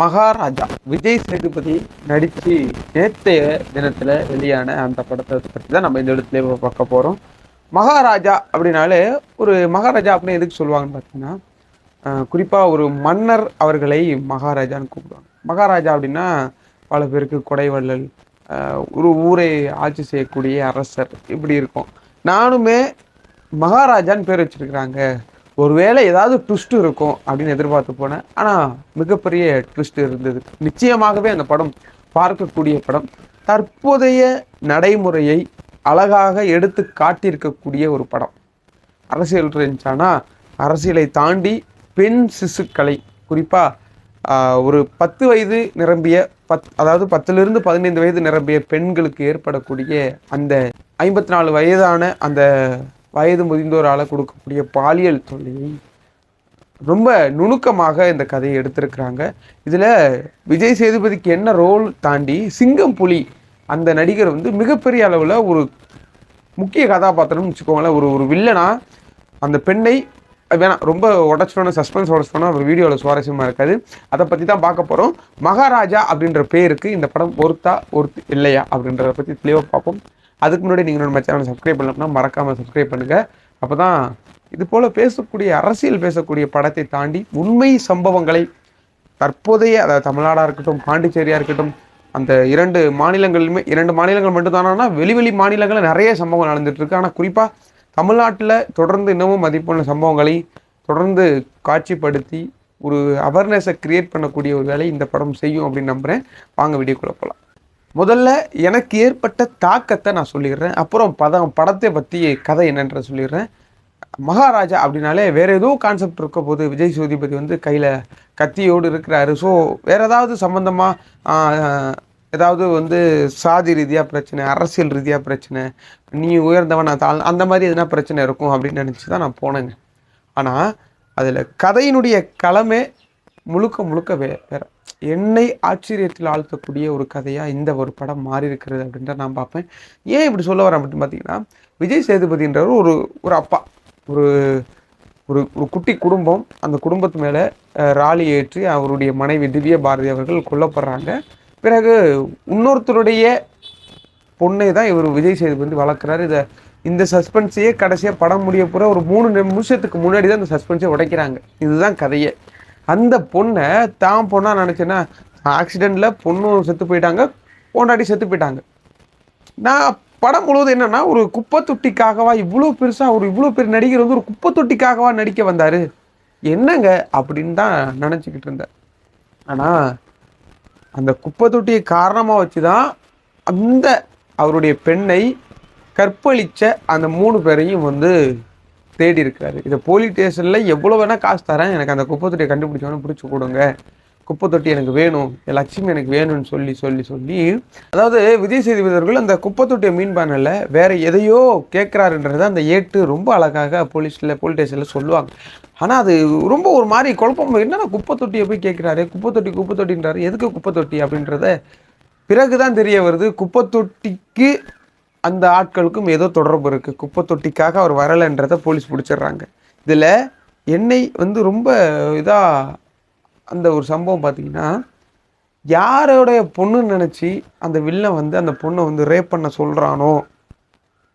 மகாராஜா விஜய் சேதுபதி நடித்து நேற்றைய தினத்தில் வெளியான அந்த படத்தை பற்றி தான் நம்ம இந்த இடத்துல பார்க்க போகிறோம் மகாராஜா அப்படின்னாலே ஒரு மகாராஜா அப்படின்னு எதுக்கு சொல்லுவாங்கன்னு பார்த்தீங்கன்னா குறிப்பாக ஒரு மன்னர் அவர்களை மகாராஜான்னு கூப்பிடுவாங்க. மகாராஜா அப்படின்னா பல பேருக்கு கொடைவள்ளல் ஒரு ஊரை ஆட்சி செய்யக்கூடிய அரசர் இப்படி இருக்கும். நானுமே மகாராஜான்னு பேர் வச்சிருக்கிறாங்க. ஒருவேளை ஏதாவது ட்விஸ்ட் இருக்கும் அப்படின்னு எதிர்பார்த்து போனேன். ஆனால் மிகப்பெரிய ட்விஸ்ட் இருந்தது. நிச்சயமாகவே அந்த படம் பார்க்கக்கூடிய படம் தற்போதைய நடைமுறையை அழகாக எடுத்து காட்டியிருக்கக்கூடிய ஒரு படம். அரசியல் இருந்துச்சானா அரசியலை தாண்டி பெண் சிசுக்களை குறிப்பாக ஒரு பத்து வயது நிரம்பிய பத் அதாவது பத்துலேருந்து பதினைந்து வயது நிரம்பிய பெண்களுக்கு ஏற்படக்கூடிய அந்த ஐம்பத்தி நாலு வயதான அந்த வயது முதிர்ந்தோரால் கொடுக்கக்கூடிய பாலியல் தொல்லையை ரொம்ப நுணுக்கமாக இந்த கதையை எடுத்திருக்கிறாங்க. இதில் விஜய் சேதுபதிக்கு என்ன ரோல் தாண்டி சிங்கம் புலி அந்த நடிகர் வந்து மிகப்பெரிய அளவில் ஒரு முக்கிய கதாபாத்திரம்னு வச்சுக்கோங்களேன். ஒரு ஒரு வில்லனா அந்த பெண்ணை வேணாம் ரொம்ப உடச்சிட்டோன்னு சஸ்பென்ஸ் உடச்சோன்னா ஒரு வீடியோவில் சுவாரஸ்யமாக இருக்காது அதை பற்றி தான் பார்க்க போகிறோம் மகாராஜா அப்படின்ற பேருக்கு இந்த படம் ஒருத்தா பொறுத்து இல்லையா அப்படின்றத பற்றி தெளிவாக பார்ப்போம். அதுக்கு முன்னாடி நீங்கள் நம்ம சேனல் சப்ஸ்கிரைப் பண்ணலாம் மறக்காமல் சப்ஸ்கிரைப் பண்ணுங்கள் அப்போ தான் இது போல் பேசக்கூடிய அரசியல் பேசக்கூடிய படத்தை தாண்டி உண்மை சம்பவங்களை தற்போதைய அதாவது தமிழ்நாடாக இருக்கட்டும் பாண்டிச்சேரியாக இருக்கட்டும் அந்த இரண்டு மாநிலங்களிலுமே இரண்டு மாநிலங்கள் மட்டும்தானா வெளி மாநிலங்களில் நிறைய சம்பவங்கள் நடந்துட்டுருக்கு ஆனால் குறிப்பாக தமிழ்நாட்டில் தொடர்ந்து இன்னமும் மதிப்புள்ள சம்பவங்களை தொடர்ந்து காட்சிப்படுத்தி ஒரு அவேர்னஸை க்ரியேட் பண்ணக்கூடிய ஒரு வேலை இந்த படம் செய்யும் அப்படின்னு நம்புகிறேன் வாங்க வீடியோக்குள்ளே போகலாம் முதல்ல எனக்கு ஏற்பட்ட தாக்கத்தை நான் சொல்லிடுறேன். அப்புறம் பதம் படத்தை பற்றி கதை என்னன்ற சொல்லிடுறேன். மகாராஜா அப்படின்னாலே வேறு ஏதோ கான்செப்ட் இருக்க போது விஜய் சேதுபதி வந்து கையில் கத்தியோடு இருக்கிறாரு. ஸோ வேறு ஏதாவது சம்மந்தமாக ஏதாவது வந்து சாதி ரீதியாக பிரச்சனை அரசியல் ரீதியாக பிரச்சனை நீ உயர்ந்தவன் நான் தாழ் அந்த மாதிரி எதுனா பிரச்சனை இருக்கும் அப்படின்னு நினச்சி தான் நான் போனேங்க. ஆனால் அதில் கதையினுடைய களமே முழுக்க முழுக்க வே வேற. என்னை ஆச்சரியத்தில் ஆழ்த்தக்கூடிய ஒரு கதையாக இந்த ஒரு படம் மாறி இருக்கிறது அப்படின்ற நான் பார்ப்பேன். ஏன் இப்படி சொல்ல வரேன் அப்படின்னு பார்த்தீங்கன்னா விஜய் சேதுபதின்றவர் ஒரு ஒரு அப்பா. ஒரு ஒரு ஒரு குட்டி குடும்பம். அந்த குடும்பத்து மேலே ராலி ஏற்றி அவருடைய மனைவி திவ்ய பாரதி அவர்கள் கொல்லப்படுறாங்க. பிறகு இன்னொருத்தருடைய பொண்ணை தான் இவர் விஜய் சேதுபதி வளர்க்குறாரு. இதை இந்த சஸ்பென்ஸையே கடைசியாக படம் முடிய போகிற ஒரு மூணு நிமிஷத்துக்கு முன்னாடி தான் இந்த சஸ்பென்ஸை உடைக்கிறாங்க. இதுதான் கதையே. அந்த பொண்ணை தான் பொண்ணாக நினச்சேன்னா ஆக்சிடெண்ட்டில் பொண்ணும் செத்து போயிட்டாங்க பொண்டாட்டி செத்து போயிட்டாங்க. நான் படம் முழுவதும் என்னன்னா ஒரு குப்பை தொட்டிக்காகவா இவ்வளோ பெருசாக ஒரு இவ்வளோ பெரிய நடிகர் வந்து ஒரு குப்பை தொட்டிக்காகவா நடிக்க வந்தார்? என்னங்க அப்படின்னு தான் நினச்சிக்கிட்டு இருந்தேன். ஆனால் அந்த குப்பை தொட்டியை காரணமாக வச்சு தான் அந்த அவருடைய பெண்ணை கற்பழித்த அந்த மூணு பேரையும் வந்து தேடி இருக்கிறாரு. இதை போலீஸ் ஸ்டேஷனில் எவ்வளோ வேணால் காசு தரேன். எனக்கு அந்த குப்பை தொட்டியை கண்டுபிடிச்சவனே பிடிச்சி கொடுங்க. குப்பை தொட்டி எனக்கு வேணும். என் லட்சுமி எனக்கு வேணும்னு சொல்லி சொல்லி சொல்லி. அதாவது விஜய் சேதுபதி அந்த குப்பை தொட்டியை மீன் பண்ணல. வேற எதையோ கேட்குறாருன்றத அந்த ஏட்டு ரொம்ப அழகாக போலீஸில் போலீஸ் ஸ்டேஷனில் சொல்லுவாங்க. ஆனால் அது ரொம்ப ஒரு மாதிரி குழப்பம். என்னன்னா குப்பை தொட்டியை போய் கேட்குறாரு? குப்பை தொட்டி குப்பை தொட்டின்றாரு. எதுக்கு குப்பை தொட்டி அப்படின்றத? பிறகுதான் தெரிய வருது. குப்பை தொட்டிக்கு அந்த ஆட்களுக்கும் ஏதோ தொடர்பு இருக்குது குப்பை தொட்டிக்காக அவர் வரலைன்றதை போலீஸ் பிடிச்சிடுறாங்க. இதில் என்னை வந்து ரொம்ப இதாக அந்த ஒரு சம்பவம் பார்த்தீங்கன்னா யாரோடைய பொண்ணுன்னு நினச்சி அந்த வில்லன் வந்து அந்த பொண்ணை வந்து ரேப் பண்ண சொல்கிறானோ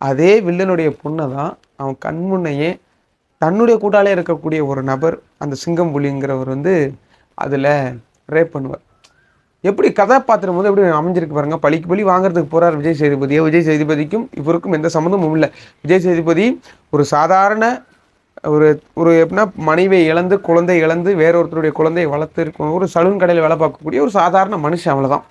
அதே வில்லனுடைய பொண்ணை தான் அவன் கண்முன்னையே தன்னுடைய கூட்டாலே இருக்கக்கூடிய ஒரு நபர் அந்த சிங்கம் புலிங்கிறவர் வந்து அதில் ரேப் பண்ணுவார். எப்படி கதாபாத்திரம் வந்து எப்படி அமைஞ்சிருக்கு பாருங்க. பழிக்கு பழி வாங்குறதுக்கு போறார் விஜய் சேதுபதியை விஜய் சேதுபதிக்கும் இவருக்கும் எந்த சம்மந்தமும் இல்லை. விஜய் சேதுபதி ஒரு சாதாரண ஒரு ஒரு எப்படின்னா மனைவியை இழந்து குழந்தை இழந்து வேற ஒருத்தருடைய குழந்தையை வளர்த்துருக்கும் ஒரு சலூன் கடையில் வேலை பார்க்கக்கூடிய ஒரு சாதாரண மனுஷன் அவ்வளோதான்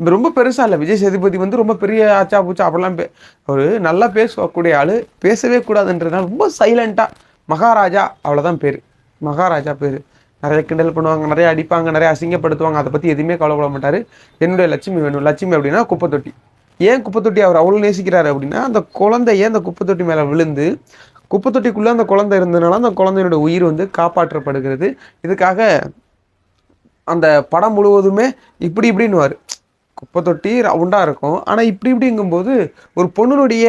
இது ரொம்ப பெருசாக இல்லை. விஜய் சேதுபதி வந்து ரொம்ப பெரிய ஆச்சா பூச்சா அப்படிலாம் பே ஒரு நல்லா பேசக்கூடிய ஆள். பேசவே கூடாதுன்றதுனால ரொம்ப சைலண்ட்டாக மகாராஜா அவ்வளோதான் பேர். மகாராஜா பேர். நிறைய கிண்டல் பண்ணுவாங்க நிறைய அடிப்பாங்க நிறைய அசிங்கப்படுத்துவாங்க. அதை பற்றி எதுவுமே கவலைப்பட மாட்டார். என்னுடைய லட்சுமி வேணும். லட்சுமி அப்படின்னா குப்பை தொட்டி ஏன் குப்பை தொட்டி அவர் அவ்வளோ நேசிக்கிறாரு அப்படின்னா அந்த குழந்தைய அந்த குப்பை தொட்டி மேலே விழுந்து குப்பை தொட்டிக்குள்ளே அந்த குழந்தை இருந்ததுனால அந்த குழந்தையோட உயிர் வந்து காப்பாற்றப்படுகிறது. இதுக்காக அந்த படம் முழுவதுமே இப்படி இப்படின்னுவார். குப்பை தொட்டி ரவுண்டாக இருக்கும். ஆனால் இப்படி இப்படிங்கும்போது ஒரு பொண்ணுனுடைய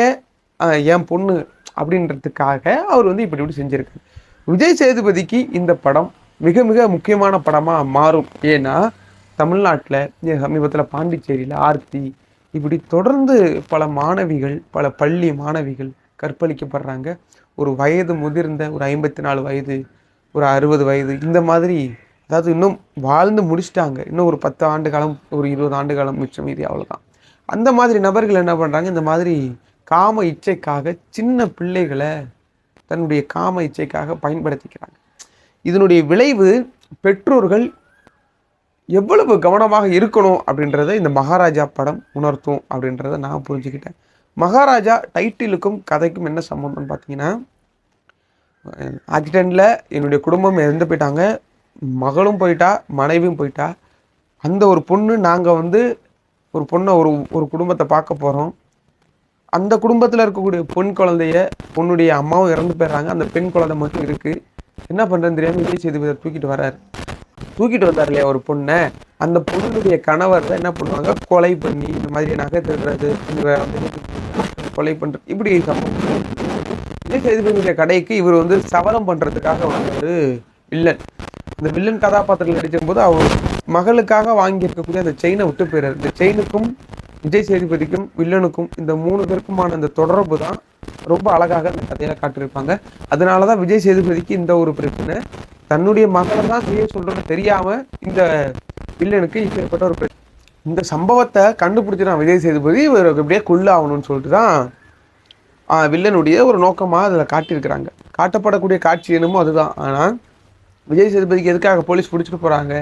என் பொண்ணு அப்படின்றதுக்காக அவர் வந்து இப்படி இப்படி செஞ்சிருக்காரு. விஜய் சேதுபதிக்கு இந்த படம் மிக மிக முக்கியமான படமாக மாறும். ஏன்னா தமிழ்நாட்டில் சமீபத்தில் பாண்டிச்சேரியில் ஆர்த்தி இப்படி தொடர்ந்து பல மாணவிகள் பல பள்ளி மாணவிகள் கற்பழிக்கப்படுறாங்க. ஒரு வயது முதிர்ந்த ஒரு ஐம்பத்தி நாலு வயது ஒரு அறுபது வயது இந்த மாதிரி அதாவது இன்னும் வாழ்ந்து முடிச்சிட்டாங்க. இன்னும் ஒரு பத்து ஆண்டு காலம் ஒரு இருபது ஆண்டு காலம் மிச்சம் மீதி அவ்வளோதான் அந்த மாதிரி நபர்கள் என்ன பண்ணுறாங்க இந்த மாதிரி காம இச்சைக்காக சின்ன பிள்ளைகளை தன்னுடைய காம இச்சைக்காக பயன்படுத்திக்கிறாங்க. இதனுடைய விளைவு பெற்றோர்கள் எவ்வளவு கவனமாக இருக்கணும் அப்படின்றத இந்த மகாராஜா படம் உணர்த்தும் அப்படின்றத நான் புரிஞ்சுக்கிட்டேன். மகாராஜா டைட்டிலுக்கும் கதைக்கும் என்ன சம்மந்தம்னு பார்த்தீங்கன்னா ஆக்சிடெண்ட்டில் என்னுடைய குடும்பம் இறந்து போயிட்டாங்க மகளும் போயிட்டா மனைவியும் போயிட்டா. அந்த ஒரு பொண்ணு நாங்கள் வந்து ஒரு பொண்ணை ஒரு ஒரு குடும்பத்தை பார்க்க போகிறோம் அந்த குடும்பத்தில் இருக்கக்கூடிய பெண் குழந்தைய பொண்ணுடைய அம்மாவும் இறந்து போயிடுறாங்க. அந்த பெண் குழந்தை மட்டும் இருக்குது என்ன பண்ணுறேன்னு தெரியாமல் விஜய் சேதுபதி தூக்கிட்டு வராரு. தூக்கிட்டு வந்தார் இல்லையா ஒரு பொண்ணை? அந்த பொண்ணுடைய கணவர் தான் என்ன பண்ணுவாங்க? கொலை பண்ணி இந்த மாதிரி நகை திருடுறது கொலை பண்ணுறது இப்படி சம்பவம். விஜய் சேதுபதியுடைய கடைக்கு இவர் வந்து சவரம் பண்ணுறதுக்காக வந்து வில்லன். இந்த வில்லன் கதாபாத்திரத்தில் நடிக்கும் போது அவர் மகளுக்காக வாங்கியிருக்கக்கூடிய அந்த செயினை விட்டு போயிறாரு. இந்த செயினுக்கும் விஜய் சேதுபதிக்கும் வில்லனுக்கும் இந்த மூணு பேருக்குமான அந்த தொடர்பு தான் ரொம்ப அழகாக அந்த கதையில காட்டியிருப்பாங்க. அதனாலதான் விஜய் சேதுபதிக்கு இந்த ஒரு பிரச்சனை. தன்னுடைய மகளை தான் செய்ய சொல்றேன்னு தெரியாம இந்த வில்லனுக்கு இப்பேற்பட்ட ஒரு பிரச்சனை. இந்த சம்பவத்தை கண்டுபிடிச்சிடான் விஜய் சேதுபதி இவர் எப்படியே கொள்ள ஆகணும்னு சொல்லிட்டு தான் ஆஹ், வில்லனுடைய ஒரு நோக்கமா அதில் காட்டியிருக்கிறாங்க. காட்டப்படக்கூடிய காட்சி என்னமோ அதுதான். ஆனால் விஜய் சேதுபதிக்கு எதுக்காக போலீஸ் பிடிச்சிட்டு போறாங்க?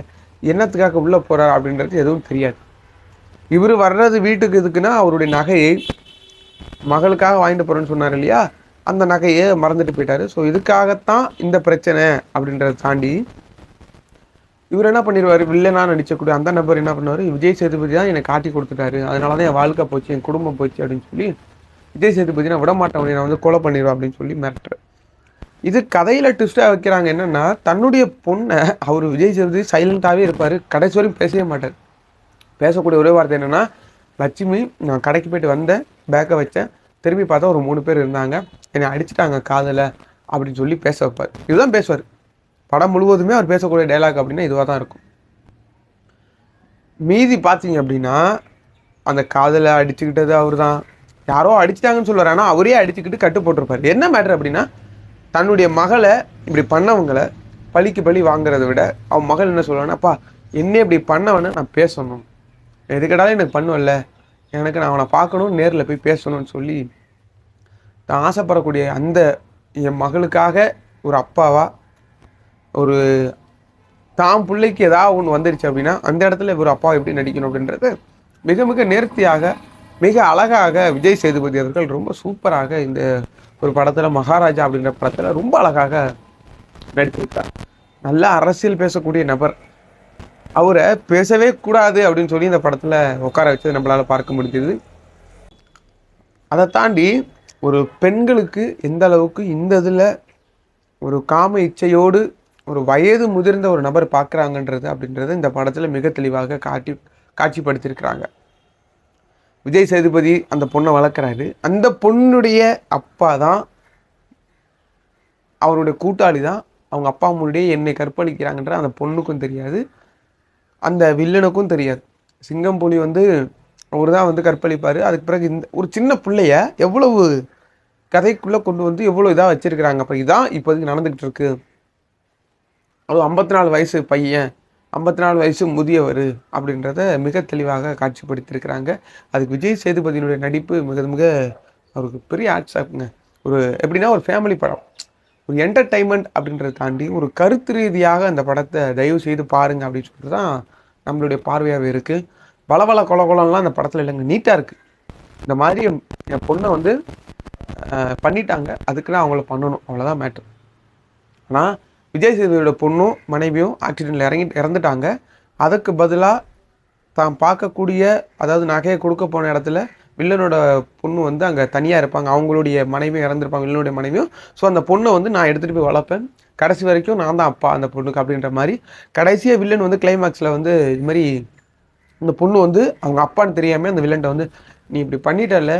என்னத்துக்காக உள்ள போறாரு அப்படின்றது எதுவும் தெரியாது. இவர் வர்றது வீட்டுக்கு எதுக்குன்னா அவருடைய நகையை மகளுக்காக வாங்கிட்டு போறேன்னு சொன்னார் இல்லையா? அந்த நகையை மறந்துட்டு போயிட்டாரு. ஸோ இதுக்காகத்தான் இந்த பிரச்சனை அப்படின்றத தாண்டி இவர் என்ன பண்ணிடுவார் வில்லனா நடிச்சக்கூடிய அந்த நபர் என்ன பண்ணுவார்? விஜய் சேதுபதி தான் என்னை காட்டி கொடுத்துட்டாரு. அதனால தான் என் வாழ்க்கை போச்சு என் குடும்பம் போச்சு அப்படின்னு சொல்லி விஜய் சேதுபதி நான் விட மாட்டேன் நான் வந்து கொலை பண்ணிடுவேன் அப்படின்னு சொல்லி மிரட்டுற இது கதையில் ட்விஸ்ட்டாக வைக்கிறாங்க என்னன்னா தன்னுடைய பொண்ணை அவர் விஜய் சேதுபதி சைலண்டாகவே இருப்பார். கடைசி வரையும் பேசவே மாட்டார். பேசக்கூடிய ஒரே வார்த்தை என்னென்னா லட்சுமி நான் கடைக்கு போயிட்டு வந்தேன். பேக்கை வச்சேன். திரும்பி பார்த்தா ஒரு மூணு பேர் இருந்தாங்க. என்னை அடிச்சிட்டாங்க காதில் அப்படின்னு சொல்லி பேச வைப்பார். இதுதான் பேசுவார். படம் முழுவதுமே அவர் பேசக்கூடிய டைலாக் அப்படின்னா இதுவாக தான் இருக்கும். மீதி பார்த்தீங்க அப்படின்னா அந்த காதில் அடிச்சுக்கிட்டது அவர் தான் யாரோ அடிச்சிட்டாங்கன்னு சொல்லுவார். ஆனால் அவரே அடிச்சுக்கிட்டு கட்டு போட்டிருப்பார். என்ன மேட்ரு அப்படின்னா தன்னுடைய மகளை இப்படி பண்ணவங்களை பழிக்கு பழி வாங்குறதை விட அவன் மகள் என்ன சொல்லுவான்னா அப்பா என்ன இப்படி பண்ணவன நான் பேசணும். எதுக்கடாலும் எனக்கு பண்ணுவல்ல. எனக்கு நான் அவனை பார்க்கணும் நேரில் போய் பேசணும்னு சொல்லி நான் ஆசைப்படக்கூடிய அந்த என் மகளுக்காக ஒரு அப்பாவா ஒரு தான் பிள்ளைக்கு ஏதாவது ஒன்று வந்துருச்சு அப்படின்னா அந்த இடத்துல ஒரு அப்பா எப்படி நடிக்கணும் அப்படின்றது மிக மிக நேர்த்தியாக மிக அழகாக விஜய் சேதுபதி அவர்கள் ரொம்ப சூப்பராக இந்த ஒரு படத்தில் மகாராஜா அப்படின்ற படத்தில் ரொம்ப அழகாக நடித்திருக்கார். நல்ல அரசியல் பேசக்கூடிய நபர். அவரை பேசவே கூடாது அப்படின்னு சொல்லி இந்த படத்தில் உட்கார வச்சது நம்மளால் பார்க்க முடிஞ்சது. அதை தாண்டி ஒரு பெண்களுக்கு எந்த அளவுக்கு இந்த இதில் ஒரு காம இச்சையோடு ஒரு வயது முதிர்ந்த ஒரு நபர் பார்க்குறாங்கன்றது அப்படின்றது இந்த படத்தில் மிக தெளிவாக காட்டி காட்சிப்படுத்தியிருக்கிறாங்க. விஜய் சேதுபதி அந்த பொண்ணை வளர்க்குறாரு. அந்த பொண்ணுடைய அப்பா தான் அவருடைய கூட்டாளி தான். அவங்க அப்பா முன்னாடியே என்னை கற்பழிக்கிறாங்கன்ற அந்த பொண்ணுக்கும் தெரியாது. அந்த வில்லனுக்கும் தெரியாது. சிங்கம் புலி வந்து அவர் தான் வந்து கற்பழிப்பார். அதுக்கு பிறகு இந்த ஒரு சின்ன பிள்ளைய எவ்வளவு கதைக்குள்ளே கொண்டு வந்து எவ்வளோ இதாக வச்சுருக்கிறாங்க. அப்போ இதான் இப்போதைக்கு நடந்துக்கிட்டு இருக்கு. அது ஐம்பத்தி நாலு வயசு பையன் ஐம்பத்தி நாலு வயசு முதியவர் அப்படின்றத மிக தெளிவாக காட்சிப்படுத்தியிருக்கிறாங்க. அதுக்கு விஜய் சேதுபதியினுடைய நடிப்பு மிக மிக அவருக்கு பெரிய ஆட்ஸாக்குங்க ஒரு எப்படின்னா ஒரு ஃபேமிலி படம். ஒரு என்டர்டைன்மெண்ட் அப்படின்றத தாண்டி ஒரு கருத்து ரீதியாக அந்த படத்தை தயவு செய்து பாருங்க அப்படின்னு சொல்லிட்டு தான் நம்மளுடைய பார்வையாகவே இருக்குது பலபல கொல கொலம்லாம் அந்த படத்தில் இல்லைங்க நீட்டாக இருக்குது இந்த மாதிரி என் பொண்ணை வந்து பண்ணிட்டாங்க. அதுக்கு அவங்கள பண்ணணும். அவ்வளோதான் மேட்ரு ஆனால் விஜய் சேதுபதியோட பொண்ணும் மனைவியும் ஆக்சிடெண்ட்டில் இறங்கி இறந்துட்டாங்க. அதுக்கு பதிலாக தான் பார்க்கக்கூடிய அதாவது நகையை கொடுக்க போன இடத்துல வில்லனோட பொண்ணு வந்து அங்கே தனியாக இருப்பாங்க. அவங்களுடைய மனைவியும் இறந்துருப்பாங்க வில்லனுடைய மனைவியும். ஸோ அந்த பொண்ணை வந்து நான் எடுத்துகிட்டு போய் வளர்ப்பேன். கடைசி வரைக்கும் நான் தான் அப்பா அந்த பொண்ணுக்கு அப்படின்ற மாதிரி. கடைசியாக வில்லன் வந்து கிளைமேக்ஸில் வந்து இது மாதிரி இந்த பொண்ணு வந்து அவங்க அப்பான்னு தெரியாமல் அந்த வில்லன்ட்ட வந்து நீ இப்படி பண்ணிட்டல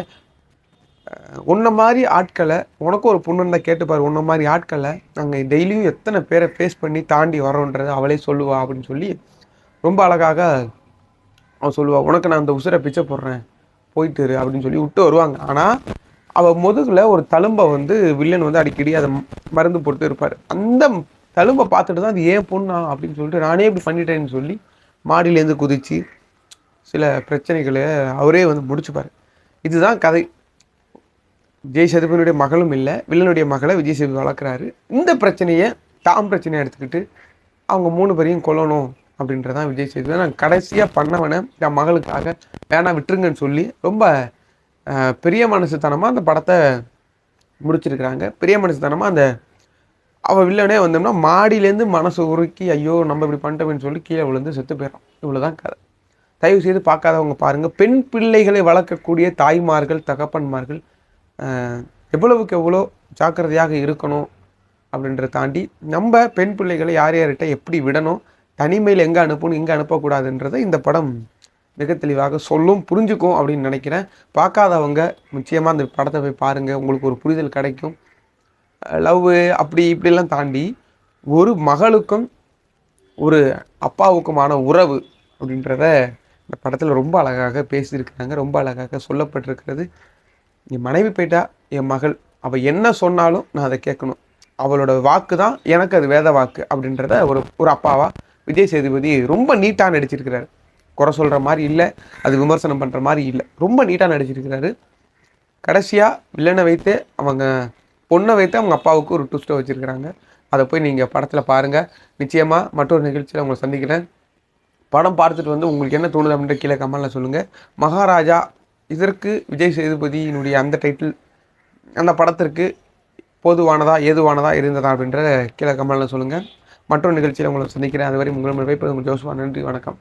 உன்ன மாதிரி ஆட்களை உனக்கும் ஒரு பொண்ணு இருந்தால் கேட்டுப்பாரு உன்ன மாதிரி ஆட்களை நாங்கள் டெய்லியும் எத்தனை பேரை ஃபேஸ் பண்ணி தாண்டி வரோன்றது அவளே சொல்லுவா. அப்படின்னு சொல்லி ரொம்ப அழகாக அவன் சொல்லுவாள் உனக்கு நான் அந்த உசுரை பிச்சை போடுறேன். போயிட்டுரு அப்படின்னு சொல்லி விட்டு வருவாங்க. ஆனால் அவள் முதுகில் ஒரு தழும்பை வந்து வில்லன் வந்து அடிக்கடி அதை மருந்து போட்டு இருப்பார். அந்த தழும்பை பார்த்துட்டு தான் அது ஏன் பொண்ணா அப்படின்னு சொல்லிட்டு நானே இப்படி பண்ணிட்டேன்னு சொல்லி மாடியிலேருந்து குதிச்சு சில பிரச்சனைகளை அவரே வந்து முடிச்சுப்பார். இதுதான் கதை. விஜய் சேதுபதியுடைய மகளும் இல்லை வில்லனுடைய மகளை விஜய் சேதுபதி வளர்க்குறாரு. இந்த பிரச்சனையை தாம் பிரச்சனையை எடுத்துக்கிட்டு அவங்க மூணு பேரையும் கொல்லணும். அப்படின்றதான் விஜய் சேதுபதி நான் கடைசியாக பண்ணவனை என் மகளுக்காக வேணா விட்டுருங்கன்னு சொல்லி ரொம்ப பெரிய மனசுத்தனமாக அந்த படத்தை முடிச்சிருக்கிறாங்க. பெரிய மனசுத்தனமாக அந்த அவள் வில்லனே வந்தோம்னா மாடியிலேருந்து மனசு உருக்கி ஐயோ நம்ம இப்படி பண்ணிட்டோம்னு சொல்லி கீழே விழுந்து செத்து போயிடும் இவ்வளோதான் கதை. தயவு செய்து பார்க்காதவங்க பாருங்கள் பெண் பிள்ளைகளை வளர்க்கக்கூடிய தாய்மார்கள் தகப்பன்மார்கள் எவ்வளவுக்கு எவ்வளோ ஜாக்கிரதையாக இருக்கணும் அப்படின்றத தாண்டி நம்ம பெண் பிள்ளைகளை யார் யார்கிட்ட எப்படி விடணும் தனிமையில் எங்கே அனுப்பணும் எங்கே அனுப்பக்கூடாதுன்றதை இந்த படம் மிக தெளிவாக சொல்லும் புரிஞ்சுக்கும் அப்படின்னு நினைக்கிறேன். பார்க்காதவங்க நிச்சயமாக அந்த படத்தை போய் பாருங்கள் உங்களுக்கு ஒரு புரிதல் கிடைக்கும். லவ் அப்படி இப்படிலாம் தாண்டி ஒரு மகளுக்கும் ஒரு அப்பாவுக்குமான உறவு அப்படின்றத இந்த படத்தில் ரொம்ப அழகாக பேசியிருக்கிறாங்க. ரொம்ப அழகாக சொல்லப்பட்டிருக்கிறது. என் மனைவி போயிட்டா என் மகள். அவள் என்ன சொன்னாலும் நான் அதை கேட்கணும். அவளோட வாக்கு தான் எனக்கு அது வேத வாக்கு அப்படின்றத ஒரு ஒரு அப்பாவாக விஜய் சேதுபதி ரொம்ப நீட்டாக நடிச்சிருக்கிறாரு. குறை சொல்கிற மாதிரி இல்லை அது விமர்சனம் பண்ணுற மாதிரி இல்லை. ரொம்ப நீட்டாக நடிச்சிருக்கிறாரு. கடைசியாக வில்லனை வைத்து அவங்க பொண்ணை வைத்து அவங்க அப்பாவுக்கு ஒரு ட்விஸ்ட்டை வச்சுருக்கிறாங்க. அதை போய் நீங்கள் படத்தில் பாருங்கள் நிச்சயமாக மற்றொரு நிகழ்ச்சியில் உங்களை சந்திக்கிறேன். படம் பார்த்துட்டு வந்து உங்களுக்கு என்ன தோணுது அப்படின்ற கீழே கமெண்ட்டில் சொல்லுங்கள் மகாராஜா இதற்கு விஜய் சேதுபதியினுடைய அந்த டைட்டில் அந்த படத்திற்கு போதுவானதா ஏதுவானதா இருந்ததா அப்படின்ற கீழே கமலில் சொல்லுங்கள் மற்றொரு நிகழ்ச்சியில் உங்களை சந்திக்கிறேன். அதுவரை உங்கள் வைப்பது உங்கள் ஜோசுவா. நன்றி வணக்கம்.